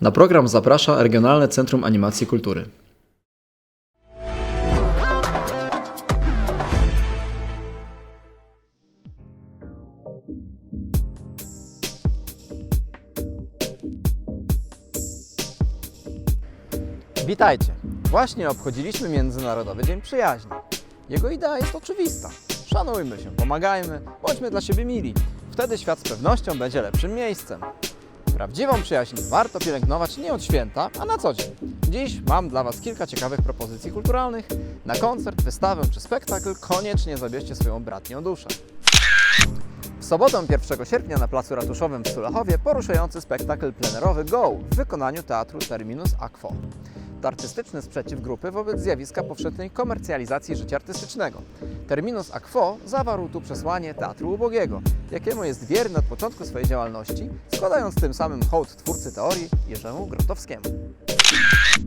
Na program zaprasza Regionalne Centrum Animacji Kultury. Witajcie! Właśnie obchodziliśmy Międzynarodowy Dzień Przyjaźni. Jego idea jest oczywista. Szanujmy się, pomagajmy, bądźmy dla siebie mili. Wtedy świat z pewnością będzie lepszym miejscem. Prawdziwą przyjaźń warto pielęgnować nie od święta, a na co dzień. Dziś mam dla Was kilka ciekawych propozycji kulturalnych. Na koncert, wystawę czy spektakl koniecznie zabierzcie swoją bratnią duszę. W sobotę 1 sierpnia na Placu Ratuszowym w Sulachowie poruszający spektakl plenerowy Go w wykonaniu teatru Terminus Aquo. Artystyczny sprzeciw grupy wobec zjawiska powszechnej komercjalizacji życia artystycznego. Terminus Aquo zawarł tu przesłanie teatru ubogiego, jakiemu jest wierny od początku swojej działalności, składając tym samym hołd twórcy teorii Jerzemu Grotowskiemu.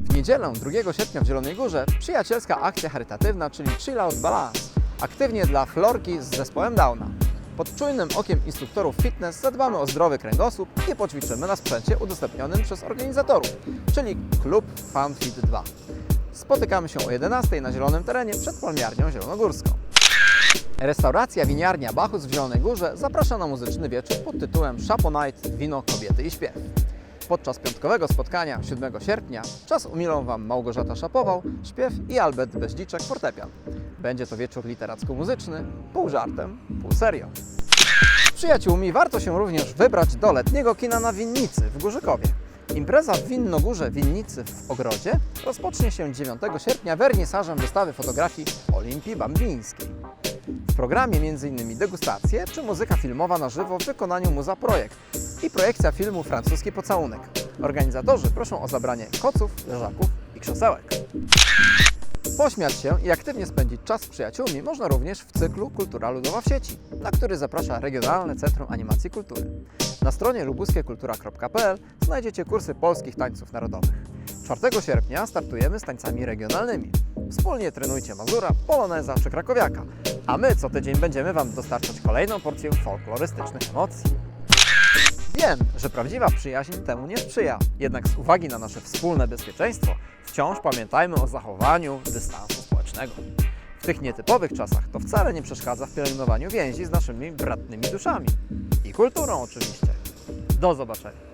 W niedzielę 2 sierpnia w Zielonej Górze przyjacielska akcja charytatywna, czyli Chill Out Balance, aktywnie dla Florki z zespołem Downa. Pod czujnym okiem instruktorów fitness zadbamy o zdrowy kręgosłup i poćwiczymy na sprzęcie udostępnionym przez organizatorów, czyli Klub FunFit 2. Spotykamy się o 11 na zielonym terenie przed palmiarnią zielonogórską. Restauracja winiarnia Bachus w Zielonej Górze zaprasza na muzyczny wieczór pod tytułem Chapo Night Wino, Kobiety i Śpiew. Podczas piątkowego spotkania 7 sierpnia czas umilą Wam Małgorzata Szapował, śpiew i Albert Beździczek, fortepian. Będzie to wieczór literacko-muzyczny, pół żartem, pół serio. Z przyjaciółmi warto się również wybrać do letniego kina na Winnicy w Górzykowie. Impreza w Winnogórze Winnicy w Ogrodzie rozpocznie się 9 sierpnia wernisażem wystawy fotografii Olimpii Bambińskiej. W programie m.in. degustacje czy muzyka filmowa na żywo w wykonaniu Muza Projekt i projekcja filmu Francuski Pocałunek. Organizatorzy proszą o zabranie koców, leżaków i krzesełek. Pośmiać się i aktywnie spędzić czas z przyjaciółmi można również w cyklu Kultura Ludowa w sieci, na który zaprasza Regionalne Centrum Animacji Kultury. Na stronie lubuskiekultura.pl znajdziecie kursy polskich tańców narodowych. 4 sierpnia startujemy z tańcami regionalnymi. Wspólnie trenujcie Mazura, Poloneza czy Krakowiaka, a my co tydzień będziemy Wam dostarczać kolejną porcję folklorystycznych emocji. Wiem, że prawdziwa przyjaźń temu nie sprzyja, jednak z uwagi na nasze wspólne bezpieczeństwo wciąż pamiętajmy o zachowaniu dystansu społecznego. W tych nietypowych czasach to wcale nie przeszkadza w pielęgnowaniu więzi z naszymi bratnymi duszami i kulturą oczywiście. Do zobaczenia.